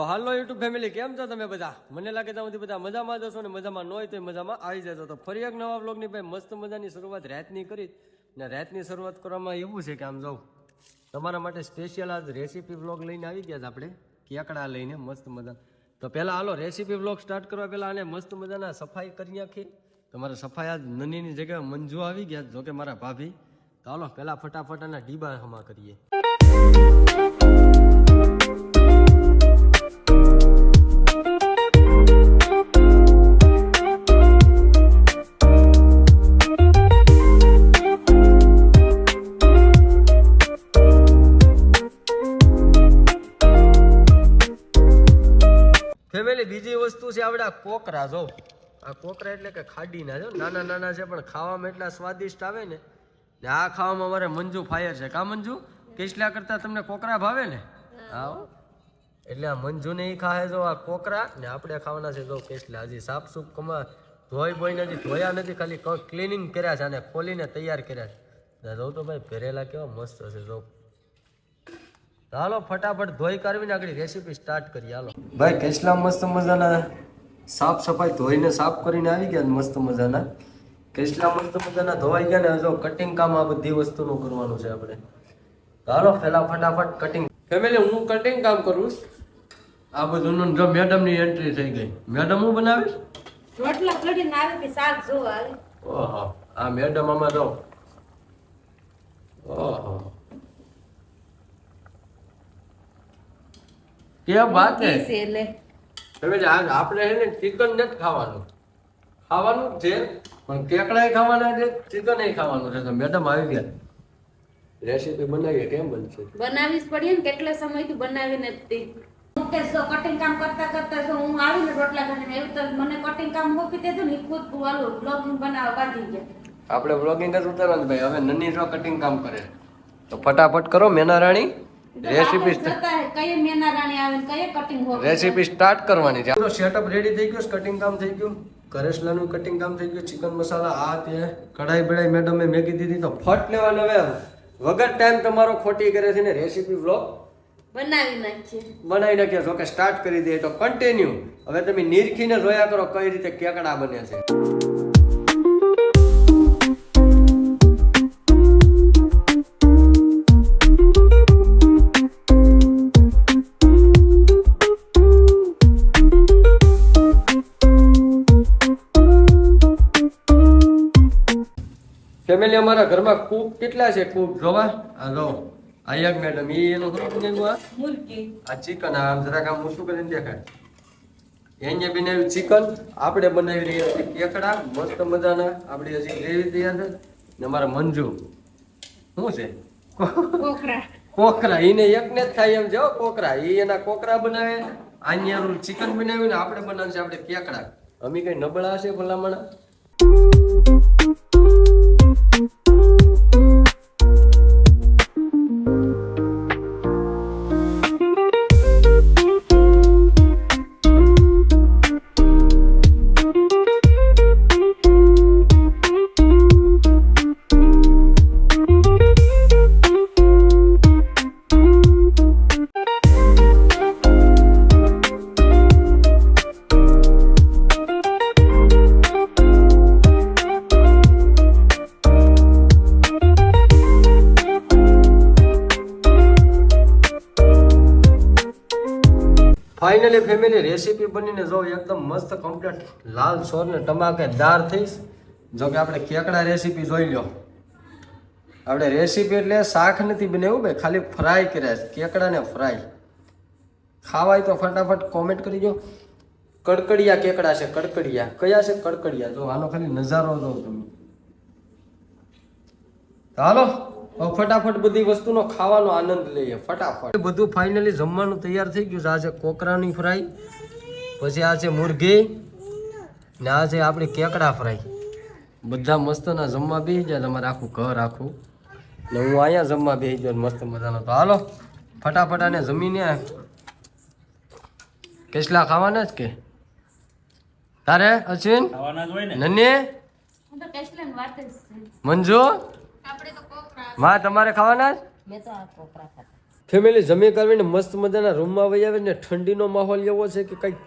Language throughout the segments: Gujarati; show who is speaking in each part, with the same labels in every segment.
Speaker 1: સો હાલો યુટ્યુબ ફેમિલી કેમ છો તમે બધા? મને લાગે તમારી બધા મજામાં જશો ને મજામાં ન હોય તો મજામાં આવી જશો. તો ફરી એક નવા બ્લોગની ભાઈ મસ્ત મજાની શરૂઆત રાતની કરી ને રાતની શરૂઆત કરવામાં એવું છે કે આમ જાઉં. તમારા માટે સ્પેશિયલ આજ રેસીપી બ્લોગ લઈને આવી ગયા છે આપણે. કેકડા લઈને મસ્ત મજા. તો પહેલાં હાલો રેસીપી બ્લોગ સ્ટાર્ટ કરવા પહેલાં આને મસ્ત મજાના સફાઈ કરી નાખી તમારે સફાઈ આજ નનીની જગ્યાએ મંજુ આવી ગયા જોકે મારા ભાભી. તો હાલો પહેલાં ફટાફટ આના ડીબા હમા કરીએ. આ કોકરા જો. આ કોકરા એટલે કે ખાડી ના જો. નાના નાના છે પણ ખાવામાં એટલા સ્વાદિષ્ટ આવે ને આ ખાવામાં મારે મંજુ ફાયર છે. કા મંજુ? કેસલા કરતા તમને કોકરા ભાવે ને? હા એટલે આ મંજુને ઈ ખાય જો આ કોકરા ને આપણે ખાવાના છે જો કેસલા. હજી સાફ સૂફ કમા ધોઈ બોઈ નથી ધોયા નથી, ખાલી ક્લિનિંગ કર્યા છે અને ખોલીને તૈયાર કર્યા છે. જો તો ભાઈ ભરેલા કેવા મસ્ત છે જો. હાલો, ફટાફટ ધોઈ કાઢવીને આગળ રેસીપી સ્ટાર્ટ કરીએ. હાલો. ભાઈ, કેસલા મસ્ત મજાના સાફ સફાઈ ધોઈને સાફ કરીને આવી ગયા મસ્ત મજાના. કેટલા મસ્ત મજાના ધોવાઈ ગયા ને હજુ કટિંગ કામ આ બધી વસ્તુનું કરવાનું છે આપણે. હાલો પહેલા ફટાફટ કટિંગ ફેમિલી હું કટિંગ કામ કરું આ બધું જો મેડમની એન્ટ્રી થઈ ગઈ. મેડમ હું બનાવીશ
Speaker 2: રોટલા ઘડીને આવે કે શાક જો આવે?
Speaker 1: ઓહો આ મેડમ આમાં જો. ઓહો. કે વાત હે?
Speaker 2: છે એટલે.
Speaker 1: હવે આપણે છે ને ચિકન નથી ખાવાનું. ખાવાનું જ છે પણ કેકડા ખાવાના છે ચિકન ખાવાનું છે. તો મેડમ આવી ગયા. રેસીપી બનાવીએ કેમ બનશે?
Speaker 2: બનાવીશ પડીએ ને કેટલા સમયથી બનાવી નથી કટિંગ કામ કરતા કરતા જો હું આવી ને રોટલા ઘડીને એવું તો મને કટિંગ કામ મૂકી દીધું ને ખુદ વાલું બ્લોગિંગ બનાવવા બાકી ગયા
Speaker 1: આપણે બ્લોગિંગ જ ઉતારવાનું ભાઈ. હવે નની જો કટિંગ કામ કરે. તો ફટાફટ કરો મેના રાણી. રેસીપી
Speaker 2: કઈ મેના રાણી આવે કઈ કટિંગ હોય
Speaker 1: રેસીપી સ્ટાર્ટ કરવાની છે. સેટઅપ રેડી થઈ ગયું કટિંગ કામ થઈ ગયું. કરેસલાનું કટિંગ કામ થઈ ગયું ચિકન મસાલા આ તે. કઢાઈ બઢાઈ મેડમે મેગી દીધી તો ફટ લેવાનો હવે વગર ટાઈમ તમારો ખોટી કરે છે ને રેસીપી વ્લોગ
Speaker 2: બનાવી નાખીએ.
Speaker 1: બનાવી નાખ્યા જો કે સ્ટાર્ટ કરી દઈએ તો કન્ટિન્યુ હવે તમે નિરખીને જોયા કરો કઈ રીતે કેકડા બને છે. ફેમિલી અમારા ઘરમાં કૂક કેટલા છે? કૂક જોવા? આ જો આ મેડમ એ એનું શું બનાવ્યું આ?
Speaker 2: મુરગી
Speaker 1: આ ચિકન આમ જરાક આમ ઓછું કરીને દેખાય. એને બનાવ્યું ચિકન. આપણે બનાવી રહ્યા છીએ કેકડા મસ્ત મજાના. આપણી હજી ગ્રેવી તૈયાર છે ને અમારા મંજુ. શું છે?
Speaker 2: કોકરા.
Speaker 1: કોકરા. એને એકને જ થાય એમ જો કોકરા. એ એના કોકરા બનાવે. આન્યાનું ચિકન બનાવ્યું ને આપણે બનાવશે આપણે કેકડા. અમે કઈ નબળા હશે ભલામણા? ફાઇનલી ફેમિલી રેસીપી બનીને જો એકદમ મસ્ત કમ્પ્લીટ લાલ સોર ને ટમાકેદાર થઈશ. જો કે આપણે કેકડા રેસીપી જોઈ લો આપણે રેસીપી એટલે શાક નથી બનાવ્યું ભાઈ ખાલી ફ્રાય કર્યા છે કેકડા ને ફ્રાય ખાવાય તો ફટાફટ કોમેન્ટ કરી દો. કડકડિયા કેકડા છે, કડકડિયા. કયા છે? કડકડિયા. જો આનો ખાલી નજારો જો તમે. હાલો. ફટાફટ બધી વસ્તુનો ખાવાનો આનંદ લઈએ ફટાફટ. બધું ફાઇનલી જમવાનું તૈયાર થઈ ગયું છે. આ છે કોકરાની ફ્રાય પછી આ છે મુરઘી ને આ છે આપણી કેકડા ફ્રાય. બધા મસ્તના જમવા બેસી જાય તમારે આખું ઘર આખું. ને હું અહીંયા જમવા બેસી ગયો મસ્ત મજાનો. તો હાલો ફટાફટ આને જમીને કેસલા ખાવાના જ કે? તારે અશ્વિન?
Speaker 3: ખાવાના જ હોય ને.
Speaker 1: નન્હી
Speaker 2: હું તો ટેસ્ટલેન વાત જ છે.
Speaker 1: મંજુ? માં તમારે ખાવાના
Speaker 2: મેં તો આ કોકરા ખાતા
Speaker 1: ફેમિલી જમી કરવીને મસ્ત મજાના રૂમમાં વહી આવે ને ઠંડીનો માહોલ એવો છે કે કંઈક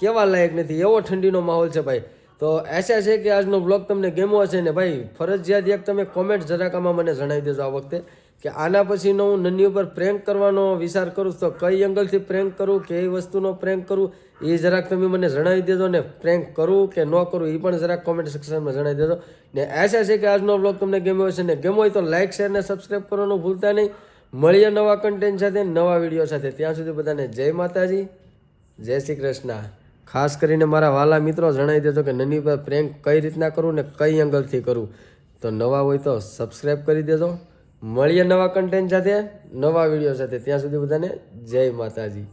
Speaker 1: કેવા લાયક નથી એવો ઠંડીનો માહોલ છે ભાઈ. તો આશા છે કે આજનો બ્લોગ તમને ગેમો હશે ને ભાઈ ફરજિયાત એક તમે કોમેન્ટ જરાક આમાં મને જણાવી દેજો આ વખતે. કે આના પછીનો હું નન્ની ઉપર પ્રેન્ક કરવાનો વિચાર કરું તો કઈ એંગલથી પ્રેન્ક કરું, કે એ વસ્તુનો પ્રેન્ક કરું, એ જરાક તમે મને જણાવી દેજો ને પ્રેન્ક કરું કે ન કરું, એ પણ જરાક કોમેન્ટ સેક્શનમાં જણાવી દેજો. ને આશા છે કે આજનો બ્લોગ તમને ગમ્યો હશે ને ગમ્યો હોય તો લાઇક શેર ને સબસ્ક્રાઈબ કરવાનું ભૂલતા નહીં. મળીએ નવા કન્ટેન્ટ સાથે, નવા વીડિયો સાથે. ત્યાં સુધી બધાને જય માતાજી, જય શ્રી કૃષ્ણ. ખાસ કરીને મારા વાલા મિત્રો જણાવી દેજો કે નની પર પ્રેન્ક કઈ રીતના કરું ને કઈ એંગલથી કરું. તો નવા હોય તો સબસ્ક્રાઈબ કરી દેજો. મળીએ નવા કન્ટેન્ટ સાથે નવા વીડિયો સાથે. ત્યાં સુધી બધાને જય માતાજી.